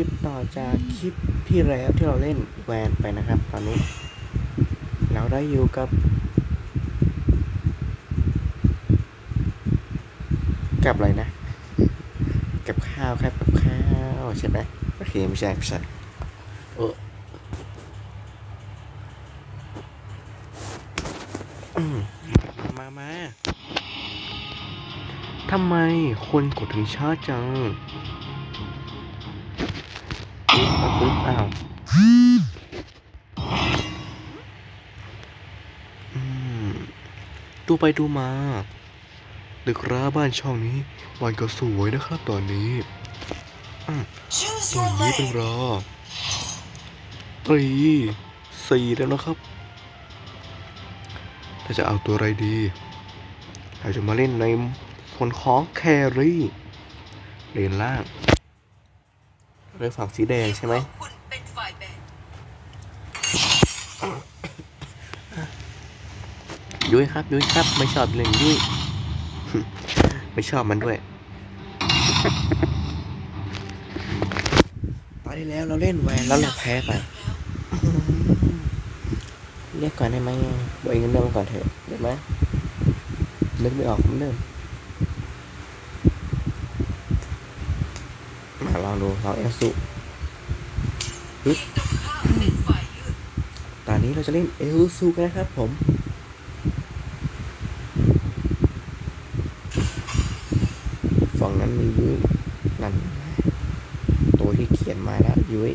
ลิปต่อจากคลิปที่แล้วที่เราเล่นแวนไปนะครับ ตอนนี้ เราได้อยู่กับ กับอะไรนะ กับข้าวครับกับข้าวใช่ไหมโอเคไม่ใช่ไม่ใช่เออมามาทำไมคนกดถึงช้าจัง ปึ๊บปึ๊บอ้าวดูไปดูมาตึกร้าบ้านช่องนี้วันก็สวยนะครับตอนนี้อืมตรงนี้เป็นรอตรีสี่แล้วนะครับถ้าจะเอาตัวอะไรดีเราจะมาเล่นในผลของแครี่เลนล่าง เรือฝั่งสีแดงใช่ไหมคุณเป็นฝ่ายแบนยุ้ยครับยุ้ยครับไม่ชอบเล่นยุ้ยไม่ชอบมันด้วยตอนที่แล้วเราเล่นแวนแล้วเราแพ้ไปเรียกก่อนได้ไหมบอกเองเริ่มก่อนเถอะได้ไหมนึกไม่ออกผมเริ่ม มาลองดูเราเอลสุปึ๊บตอนนี้เราจะเล่นเอลสุกันนะครับผมฝั่งนั้นมียุ้ยนั่นตัวที่เขียนมาแล้วยุ้ย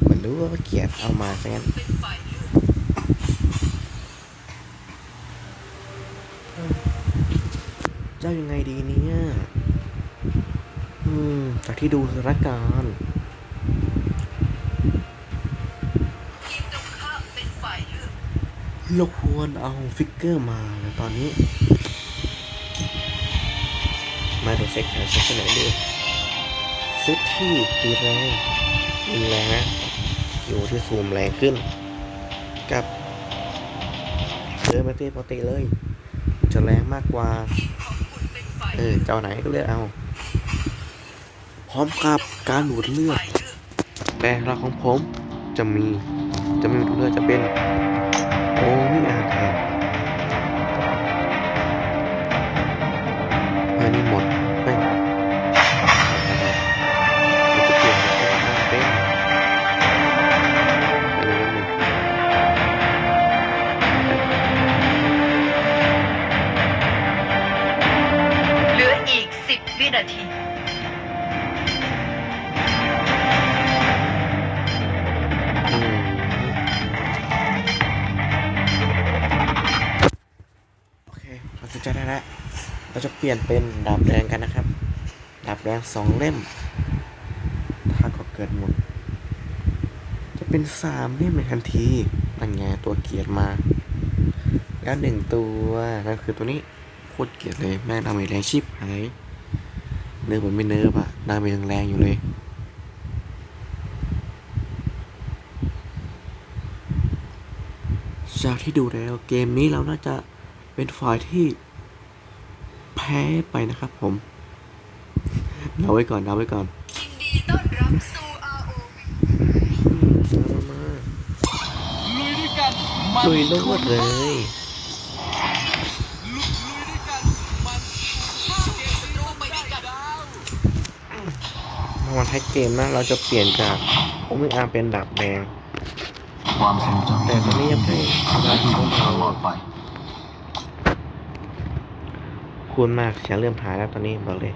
เหมือนรู้ว่าเขียนเอามาซะงั้นจ้ายังไงดีเนี่ยอืม จาก ที่ดูสถานการณ์เราควรเอาฟิกเกอร์มาในตอนนี้ มาดูเซ็กหาเซ็กไหนดีซุดที่ตีแรงยิงแรงนะอยู่ที่ซูมแรงขึ้น กับเดินมาตีปกติเลย จะแรงมากกว่า เออเจ้าไหนก็เลือกเอา พร้อมกับการดูดเลือด แต่เราของผมจะมีจะไม่มีดูดเลือดจะเป็นโอ้ไม่อาแทนเออนี่หมดเฮ้ยมันจะเปลี่ยนเป็นอ่านเป็นเป็นอะไรหนึ่งเหลืออีก 10 วินาที เราจะได้แล้วเราจะเปลี่ยนเป็นดาบแดงกันนะครับ ดาบแดงสองเล่ม ถ้าก็เกิดหมด จะเป็นสามเล่มในทันทีนั่นไงตัวเกียรมา แล้วหนึ่งตัวนั่นคือตัวนี้โคตรเกียดเลยแม่งดาเมจแรงชิบหายเนื้อเหมือนไม่เนื้ออะดาเมจยังแรงอยู่เลยจากที่ดูแล้วเกมนี้เราน่าจะเป็นฝ่ายที่ แพ้ไปนะครับผมเดาไว้ก่อนเดาไว้ก่อนยินดีต้อนรับสู่ ROV มามาลุยด้วยกันมันลุยโลดเลย ลุยลุยด้วยกันมันเกมสนุกไปด้วยกันดาวมาวันท้ายเกมนะเราจะเปลี่ยนจากโอเมอาเป็นดาบแดงความทรงจำแต่ตอนนี้ยังไม่ทำหน้าที่ของเราตลอดไป คุณมากเสียงเริ่มหายแล้วตอนนี้บอกเลย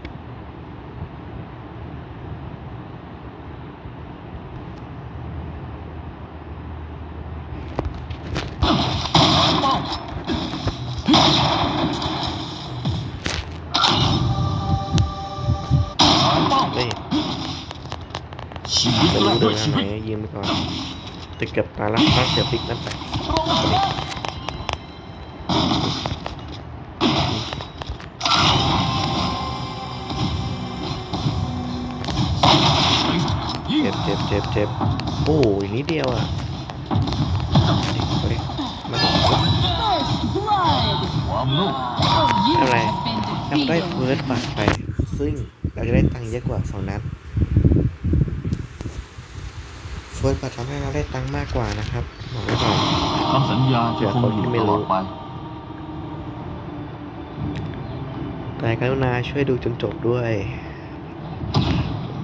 เฮ้ยชีวิตจะและรู้เดิด้วยนชีทางไหนวิตยืมไปก่อนแต่เกือบตายแล้วต้องเสียฟิกนั่นไป จ็บเจ็บเจ็บเจ็บโอ้ยนิดเดียวอะมาดิอะไรเราได้เฟิร์สบัตไป ซึ่งเราจะได้ตังค์เยอะกว่าฝั่งนั้นฟิร์สบัตทำให้เราได้ตังค์มากกว่านะครับบอกไว้ก่อนคำสัญญาจะคงอยู่ตลอดไปแต่กรุณาช่วยดูจนจบด้วย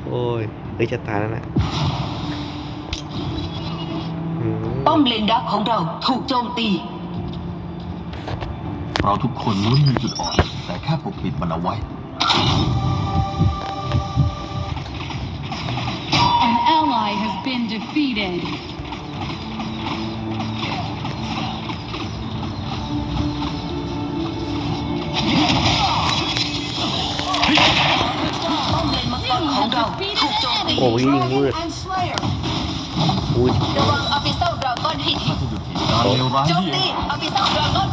โอ้ย เฮ้ยจะตายแล้วนะอืมป้อมเลนดักของเราถูกโจมตี เราทุกคนล้วนมีจุดอ่อน แต่แค่ปกปิดมันเอาไว้ An ally has been defeated. ถูกโจม an ตีโอ้ enemy. ยยิงมืด and Slayer อุ้ยระวังอฟิเซลดราก้อนให้ดีถ้าจะหยุดเหตุการณ์เลวร้ายโจมนี่เอตีงอฟิเซลดราก้อน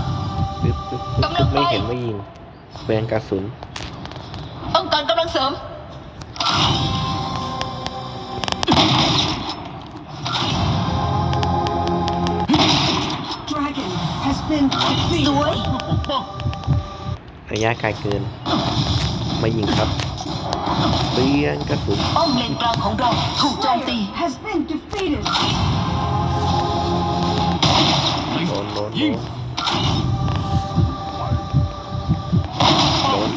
ปึ๊บปึ๊บปึ๊บปึ๊บไม่เห็นไม่ยิงเปลืองกระสุนต้องการกำลังเสริม Dragon has been สวยเพื่อปกป้องระยะไกลเกิน ไม่ยิงครับ เปลืองกระสุนป้อมเลนกลางของเราถูกโจมตี has been defeated. โดนโดนโดยิงนโดน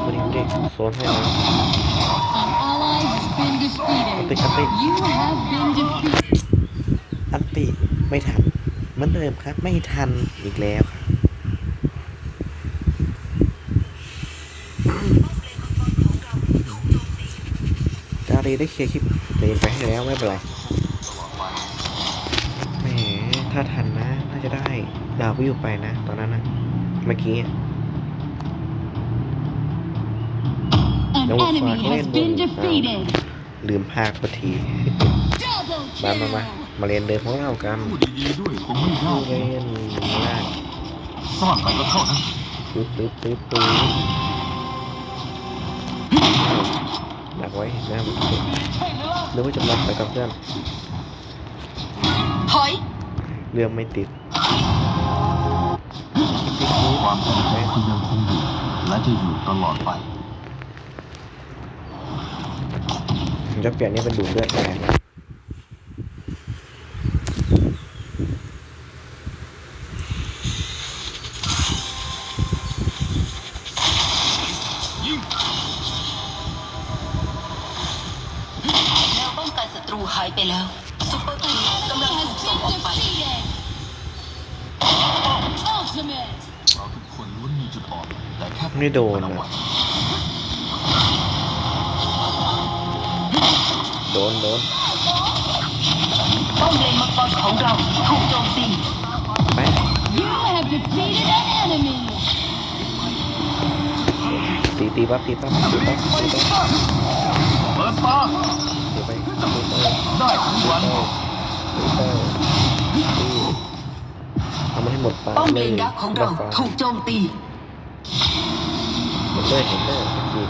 ไม่ได้ไม่ได้โซนให้เลย An ally has been defeated. Copy, copy. You have been defeated. อันติไม่ทันเหมือนเดิมครับไม่ทันอีกแล้วครับ จารีได้เคลียร์คลิปเลนไปให้แล้วไม่เป็นไรแหมถ้าทันนะน่าจะได้ดาววิวไปนะ ตอนนั้นนะเมื่อกี้ An Don't enemy fuck has with been me. defeated. ลืมภาคพอที Double มามามา kill. มาเรียนเดินของเรากันพูดดีๆด้วยคงไม่ยากเรียนล่างซ่อนไปก็เท่านั้นปึ๊บปึ๊บปึ๊บปึ๊บ ดักไว้นะนึกว่าจะมาไปกับเพื่อนถอยเรื่องไม่ติดความแข็งแกร่งคุณยังคงอยู่และจะอยู่ตลอดไปผมจะเปลี่ยนนี่เป็นดูดเลือดแทน แนวป้องกันศัตรูหายไปแล้วซุปเปอร์ตูกำลังถูกส่งออกไป Defeated. Ultimate. เราทุกคนล้วนมีจุดอ่อน แต่แค่ปกไม่ปิโดดนมันเอาอะไว้โดนโดนป้อมเลนมังกรของเราถูกโจมตี ไป You have defeated an enemy. ตีตีปั๊บตีปั๊บตีปั๊บตีปั๊บเปิดตาตี ไปตีไปตีไปได้ทั้งวันตีไปตีทำมันให้หมดปากป้อมเลเลยนดักของเราฟ้าถูกโจมตีเห็นเลยเห็นเลยเมื่อกี้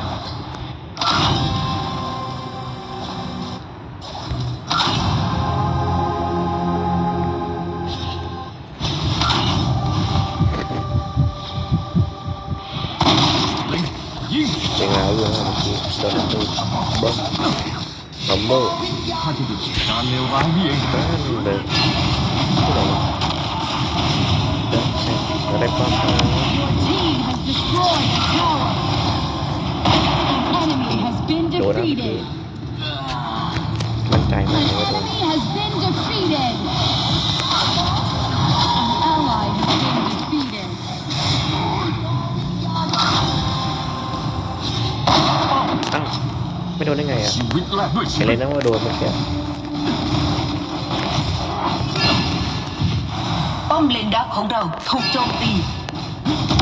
เล็งยิงเป็นแล้วเรื่องเมื่อกี้โดนตูบ้ม บัมเบิลถ้าจะหยุดเหตุการณ์เลวร้ายนี่เองนั่นเลยที่ไหนวะเดินเดินเราได้ป้อมแล้ว Your team has destroyed a tower. An enemy has been โดนแล้วเมื่อกี้ defeated. มั่นใจมาก An เลยว่าโดน ไม่โดนได้ไงอะชีวิตแลกด้วยชีเห็นเลวิยตนะว่าโดนเมื่อกี้ป้อมเลนดักของเราถูกโจมตี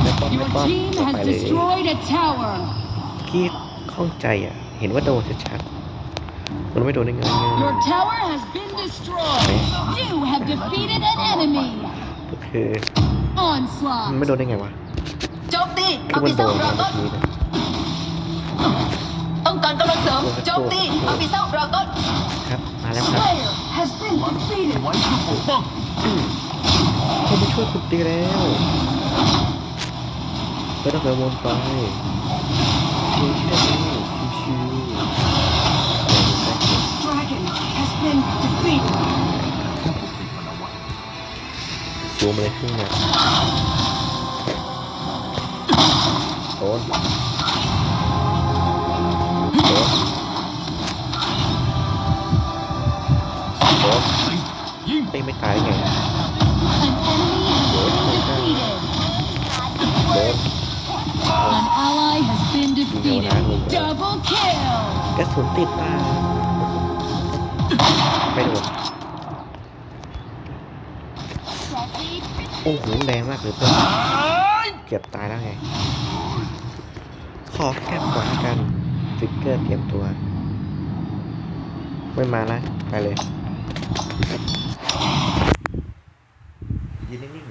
ได้ป้อมได้ Your ป้อม team ต่อ has ไปเลย destroyed a tower. กี้ข้องใจอะ เห็นว่าโดนชัดๆมันไม่โดนได้ไง Your tower has been destroyed. You have defeated an enemy. ก็คือมัน Onslaught. ไม่โดนได้ไงวะโจมตีคืออมัฟินเซโดลนดรามาก้เมื่ออนกี้นะต้ อนกำลังเสริมโจมตีออฟฟิเซอร์เราต้นครับ มาแล้วครับไว้ไปช่วยคุดตีแล้วก็ต้องไปวนไปชิวๆชิวๆซูมเลยขึ้นเนี่ยโอน โดนโดนยิงเต้ไม่ตายไง An enemy has been defeated. An ally has been defeated. Double kill. กระสุนติดตาไม่โดนโอ้โหแรงมากเลยเพื่อนเกือบตายแล้วไง ขอแคปก่อนกัน ฟิกเกอร์เตรียมตัว ไม่มานะ ไปเลยยืนนิ่งๆ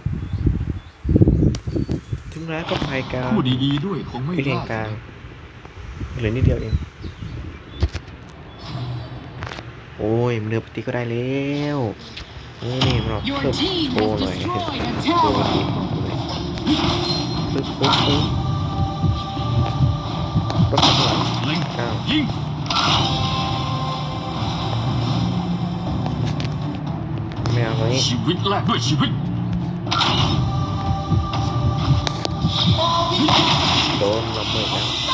ถึงร้านก็ไปกลางพูดดีๆด้วยคงไม่ไปเรียงพกลาลาดงเหลือนิดเดียวเอง โอ้ยเนื้อปฏิก็ได้แล้วนี่นี่เรา Your เพิ่ม team โชว์ has หน่อย destroyed a โชว์ tower. ทีมเลยปึ๊บปึ๊บปึ๊บ ยิงไม่เอาตรงนี้ชีวิตแลกด้วยชีวิตโดนระเบิดแล้ว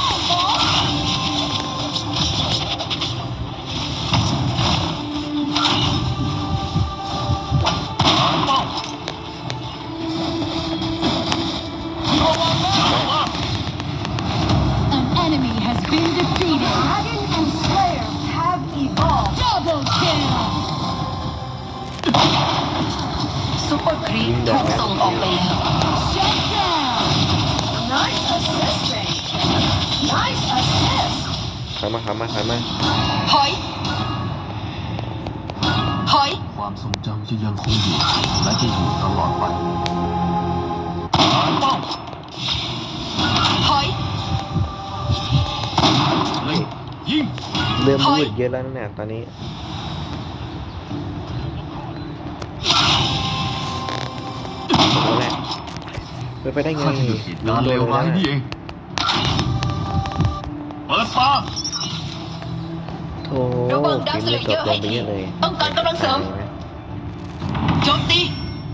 assisting Nice assist ถอยมาถอยมาถอยมาถอยถอยความทรงจำจะยังคงอยู่และจะอยู่ตลอดไปเป้าถอยเล็งยิงเริ่มถอยมืดเยอะแล้วนะเนี่ยตอนนี้ ไปไปได้ไงข้าจะหยุดเหตุการณ์เลวร้ายนี่เองเปิดฟ้าโธ่ระวังดักฟิล์มสเลเลยยตเยกอะลให้งไปเยดีอะเลยต้องการกำลังเสริมตายไหโจมตี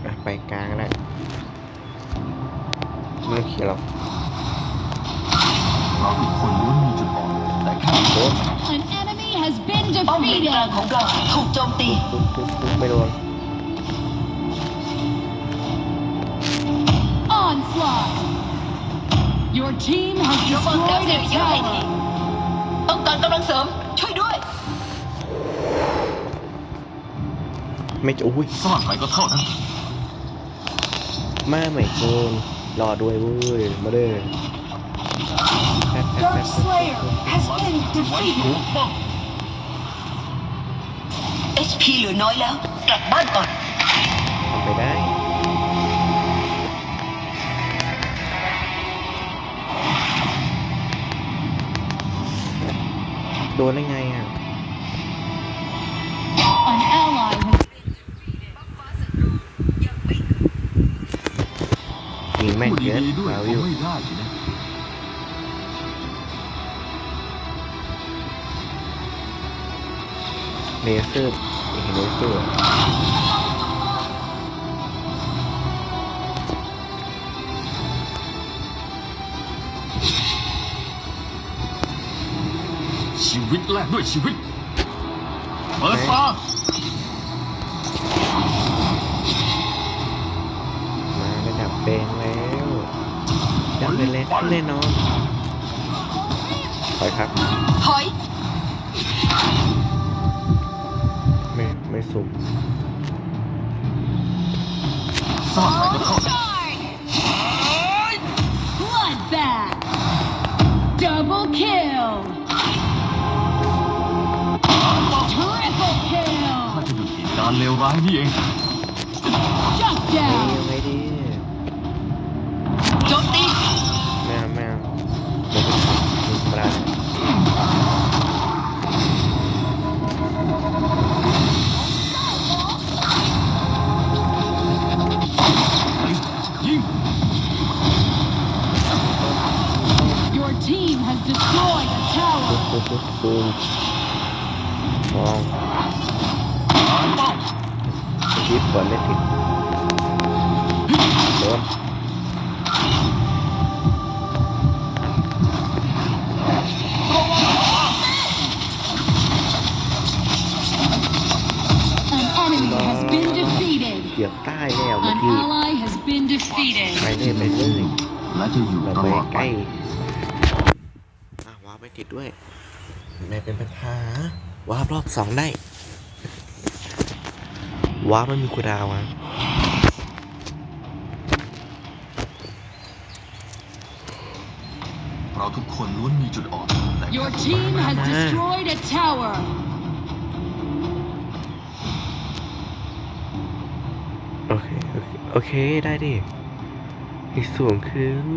อะไปกลางแล้วไม่ต้องเขียนหรอกเราทุกคนล้วนมีจุดอ่อนแต่แค่โดน An enemy has been ป้อมเลนกลาง defeated. ของเราถูกโจมตีปุ๊บปุ๊บปุ๊บไม่โดน Onslaught. Your team has ระวังดัก destroyed ส a เลยเยอะให้ดี tower. ต้องการกำลังเสริม ช่วยด้วย ไม่จะอุ้ยซ่อนไปก็เท่านั้นมาใหม่โกนรอด้วยเว้ย มาเด้อแป๊บแป๊บแป๊บ Dark Slayer has been ไว้ defeated. ถูกป้อง HP เหลือน้อยแล้ว กลับบ้านก่อน ทำไปได้ โดนได้ไงอะ An ally has ยิงแม่นพูดเกินดีๆด้วยอาควิงวไม่ได้สินะเลเซอร์เห็นเลเซอร์ ชีวิตแลกด้วยชีวิต เปิดฟ้ามาระดับแดงแล้วดับไปแล้วแน่นอนถอยครับถอยไม่ไม่สุ่มซ่อนไปก็เท่า ยุดเหตุการณ์เลวร้ายนี่เอง Shut เฮ้ย down. ยังไงดี โจมตีไม่เอาไม่เอาเดี๋ยวดูธรรมดายิง Your team has destroyed a ปุ๊บ tower. ปุ๊บปุ๊บซูมม ก่อนไม่ติดโดน An enemy has been defeated. เกือบใต้แล้วเมื่อ An กี้ ally has been defeated. ไปเลยไปเลยและจะอยู่เราตไปลอดใกไปล้อะว้าร์ปไม่ติดด้วย ไม่เป็นปัญหาว้าร์ปรอบสองได้ ว้าร์ปไม่มีคูลดาวน์อะเราทุกคนล้วนมีจุดอ่อนแต่ Your team has destroyed a tower. โอเค โอเค โอเค ได้ดิอีกสูงขึ้น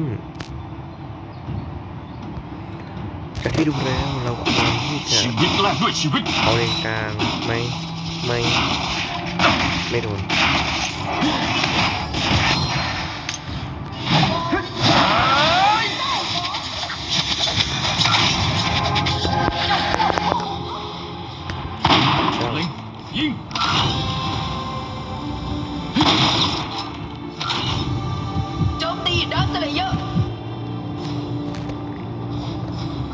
จากที่ดูแล้วเราควรที่จะชีวิตแลกด้วยชีวิต เอาเลนกลางไหมไม่ ไม่โดนเล็งยิงโจมตีดักสเลเยอร์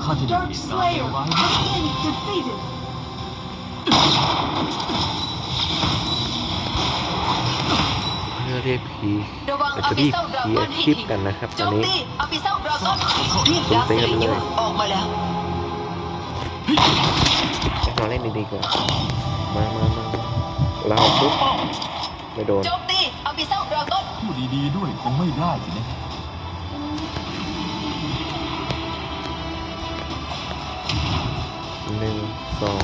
ข้าจะหยุดเหตุการณ์เลวร้ายนี้ defeated. เพื่อเรียกผีระวังอาจอาจะปิรีบเซลดราเคลีก้ยอนร์ให้คลิปทีกันนะครับโจตอนมนี้ตีอาปิเซลดราก้อนเรียกดักสเลเยอร์ออกมาแล้วไปนอนเล่นดีๆก่อนมามามาเราปุ๊บไม่โดนโจมตีอาปิเซลดราก้อนพูดดีๆด้วยคงไม่ได้สินะ หนึ่งสอง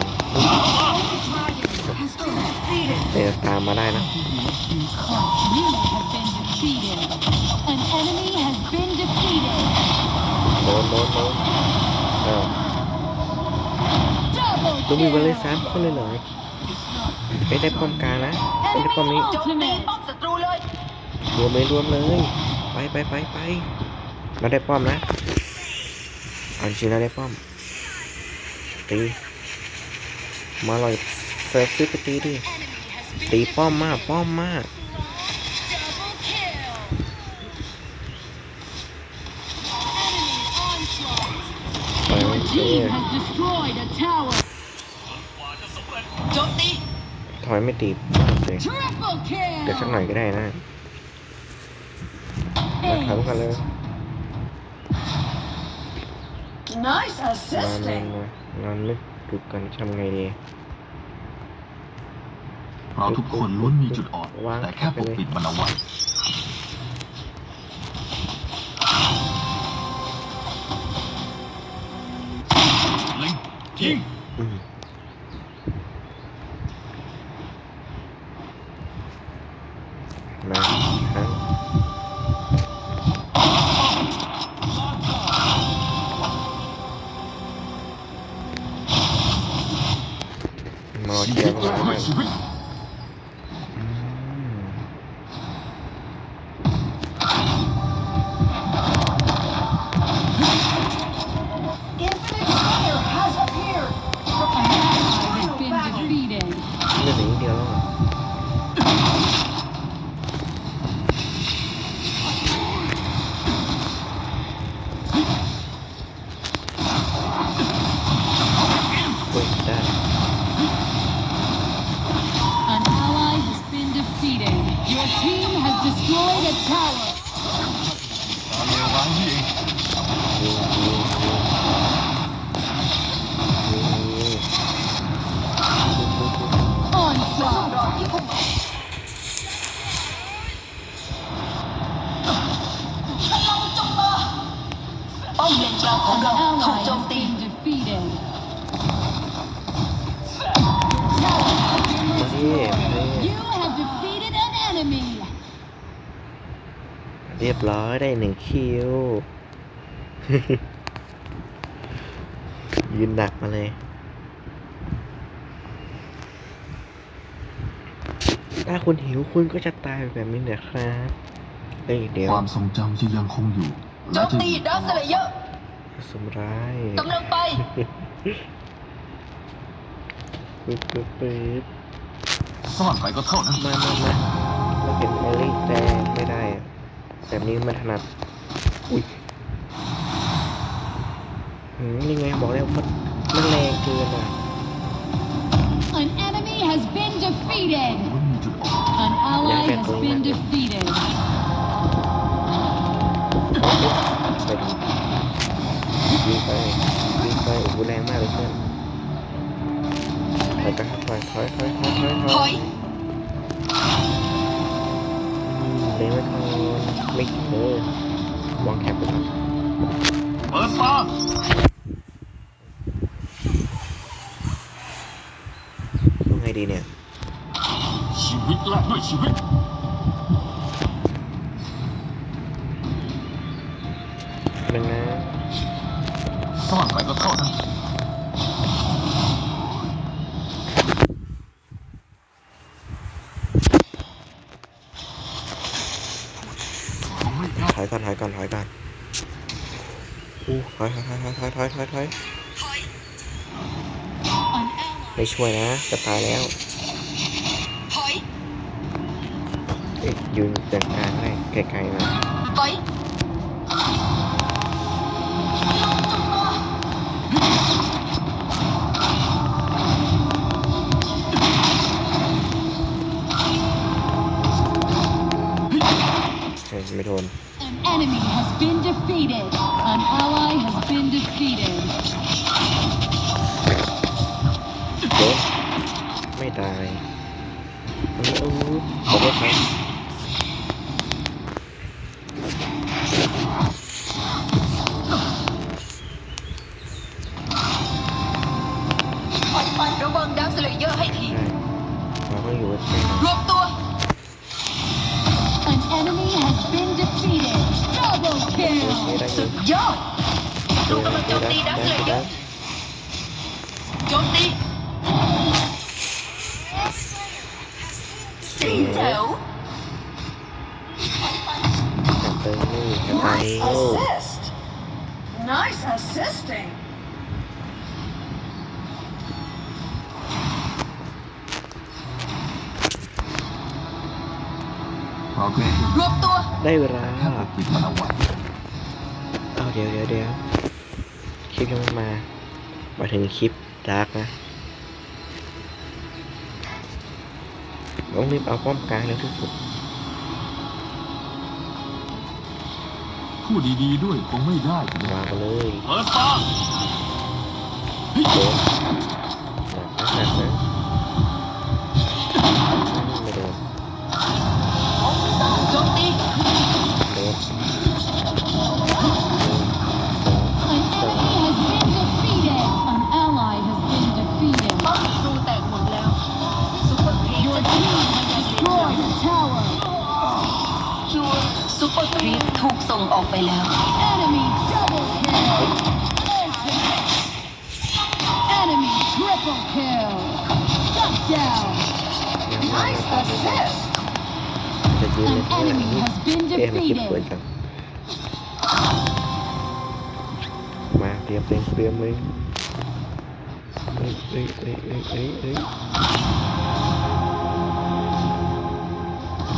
เดี๋ยวตามมาได้นะโดนโดนโดนอ้าว Double ลูกมีวันเลยสามคนเลยเหรอไม่ได้ป้อมกลางนะไม่ได้ป้อมนี้โจมตีป้อมศัตรูเลยรวมเลยรวมเลย ไปไปไปไปเราได้ป้อมนะอาจริงๆเราได้ป้อม ตี มาลอยเซิร์ฟซื้อไปตีดิ ตีป้อมมากป้อมมาก Double kill. Enemy onslaught. ไป Your เอ team อ has destroyed a tower. โจมตีถอยไม่ตีป้อมเลย Triple เดี๋ยวสัก kill. หน่อยก็ได้นะมาถามกันเลย Nice นอนนอนนอนนึกดูกันทำไงดี เราทุกคนล้วนมีจุดอ่อนแต่แค่ปกปิดมันเอาไว้เล็งยิง เรียบร้อยได้หนึ่งคิว ยืนดักมาเลย ถ้าคุณหิวคุณก็จะตายแบบนี้นะครับเอ้ยเดี๋ยวความทรงจำจะยังคงอยู่โจและมจะอตียู่ตดักลสอดเลเยอร์สมร้ายกำลังไปปึ๊บปึ๊บปึ๊บซ่อนไปก็เท่านั้นมามามาเราเห็นเอลิแดงไม่ได้อะ แบบนี้ไม่ถนัด อุ้ยหืมนี่ไงบอกแล้วมันมันแรงเกินอะ An enemy has been defeated. ว่ามีจุดอ่อน An ally has been defeated. ไปดูยิงไปยิงไปโอ้โหแรงมากเลยเพื่อนถอยกันครับถอยถอยถอยถอยถอยถถออยยอืม เล็งไว้ก่อนไม่เออวางแคปไปก่อนเปิดตาต้องไงดีเนี่ย ชีวิตแลกด้วยชีวิต ถอยก่อนถอยก่อนถอยก่อนอู้ถอยถอยถอยถอยถอยถอยถอยไม่ช่วยนะจะตายแล้วถอยเอ๊ะยืนเดินกางได้ไกลๆน่อยถอยเฮ้ยไม่โดน enemy has been defeated. An ally has been defeated. โดนไม่ตายเออเออขอบคุณ เอาไว้เอาเดี๋ยวเดี๋ยวเดี๋ยวคลิปยังไม่มา มาถึงคลิปดาร์กนะต้องรีบเอาป้อมกลางเร็วที่สุด พูดดีๆด้วยคงไม่ได้วางมาเลย เปิดตาโดนหนั ซุปเปอร์ครีป Your จะ team has destroyed a tower. ซุปเปอร์ครีปถูกส่งออกไปแล้ว Enemy double kill. Ultimate. Enemy triple kill. Shut down. ยังไม่ตายเลยจะยืน An ในข้างหลัง enemy has been เอ๊ะมันคิดสวยจัง มาเตรียมเต็มเตรียมเลยเอ้ยเอ้ยเอ้ยเอ้ยเอ้ยเอ้ย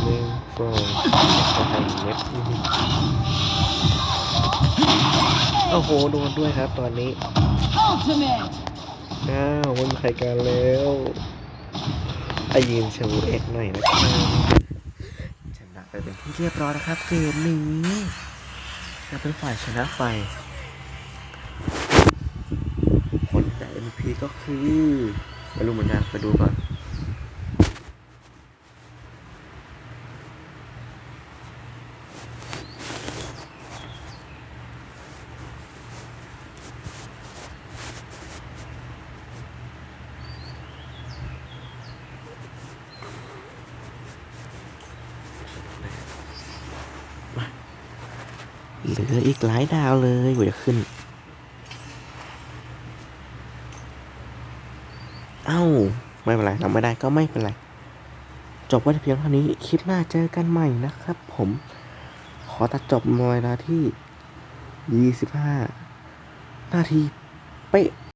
หนึ่งสองสามเม็ดโอ้โหโดนด้วยครับตอนนี้ อ้าวม่มีใครกันแล้วไอายืนโชว์เอ็กหน่อยนะครับ เรียบร้อยนะครับ เกมนี้เราเป็นฝ่ายชนะไปผลจาก MP ก็คือไม่รู้เหมือนกันไปดูก่อน เห ลืออีกหลายดาวเลยกว่าจะขึ้น เอ้า ไม่เป็นไรทำไม่ได้ก็ไม่เป็นไร จบไว้เพียงเท่านี้ คลิปหน้าเจอกันใหม่นะครับ ผม ขอตัดจบมาเวลาที่ 25 นาทีเป๊ะ